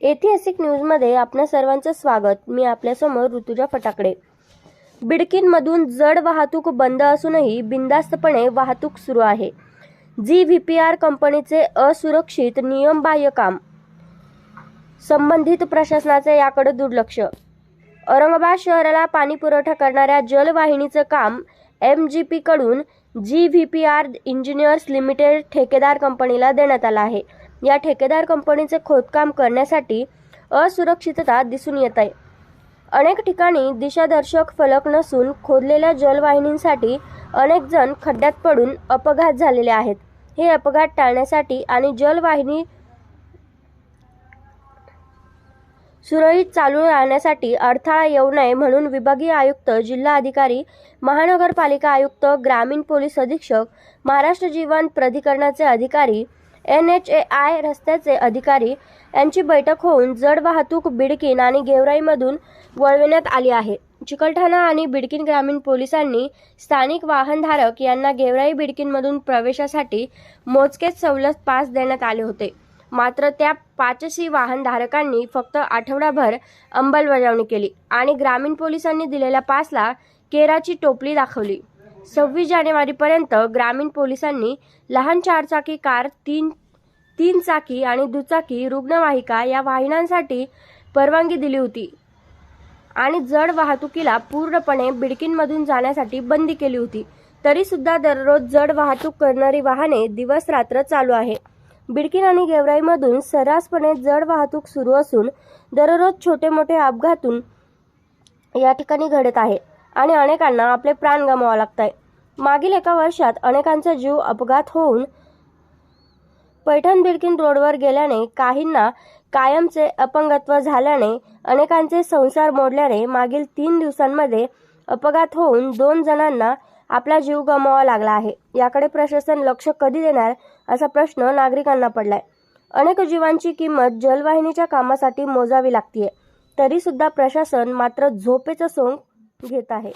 ऐतिहासिक न्यूजमध्ये आपल्या सर्वांचं स्वागत. मी आपल्यासमोर ऋतुजा फटाकडे. बिडकीनमधून जड वाहतूक बंद असूनही बिनधास्तपणे वाहतूक सुरू आहे. जी व्ही पी आर कंपनीचे असुरक्षित नियमबाह्य काम. संबंधित प्रशासनाचे याकडे दुर्लक्ष. औरंगाबाद शहराला पाणी पुरवठा करणाऱ्या जलवाहिनीचं काम एम जी पी कडून G V P R engineers limited ठेकेदार कंपनीला देण्यात आलं आहे. या ठेकेदार कंपनीचे खोदकाम करण्यासाठी असुरक्षितता दिसून येत आहे. अनेक ठिकाणी दिशादर्शक फलक नसून खोदलेल्या जलवाहिनींसाठी अनेक जण खड्ड्यात पडून अपघात झालेले आहेत. हे अपघात टाळण्यासाठी आणि जलवाहिनी सुरळीत चालू राहण्यासाठी अडथळा येऊ नये म्हणून विभागीय आयुक्त जिल्हा अधिकारी महानगरपालिका आयुक्त ग्रामीण पोलीस अधीक्षक महाराष्ट्र जीवन प्राधिकरणाचे अधिकारी एन एच ए आय रस्त्याचे अधिकारी यांची बैठक होऊन जड वाहतूक बिडकीन आणि गेवराईमधून वळविण्यात आली आहे. चिकलठाणा आणि बिडकीन ग्रामीण पोलिसांनी स्थानिक वाहनधारक यांना गेवराई बिडकीनमधून प्रवेशासाठी मोजकेच सवलत पास देण्यात आले होते. मात्र त्या पाचशी वाहनधारकांनी फक्त आठवडाभर अंमलबजावणी केली आणि ग्रामीण पोलिसांनी दिलेल्या पासला केराची टोपली दाखवली. सव्वीस जानेवारीपर्यंत ग्रामीण पोलिसांनी लहान चारचाकी कार तीन तीन चाकी आणि दुचाकी रुग्णवाहिका या वाहिनांसाठी परवानगी दिली होती आणि जड वाहतुकीला पूर्णपणे बिडकींमधून जाण्यासाठी बंदी केली होती. तरी सुद्धा दररोज जड वाहतूक करणारी वाहने दिवस रात्र चालू आहे. बिडकीन आणि गेवराईमधून सर्रासपणे जड वाहतूक सुरू असून दररोज छोटे मोठे अपघातून या ठिकाणी घडत आहे. आणि अनेकांना आपले प्राण गमावा लागत आहे मागील एका वर्षात अनेकांचा जीव अपघात होऊन पैठण बिडकीन रोडवर गेल्याने काहींना कायमचे अपंगत्व झाल्याने अनेकांचे संसार मोडल्याने मागील तीन दिवसांमध्ये अपघात होऊन दोन जणांना आपला जीव गमवावा लागला आहे. याकडे प्रशासन लक्ष कधी देणार असा प्रश्न नागरिकांना पडलाय. अनेक जीवांची किंमत जलवाहिनीच्या कामासाठी मोजावी लागतीये. तरी सुद्धा प्रशासन मात्र झोपेचं सोंग घेत आहे.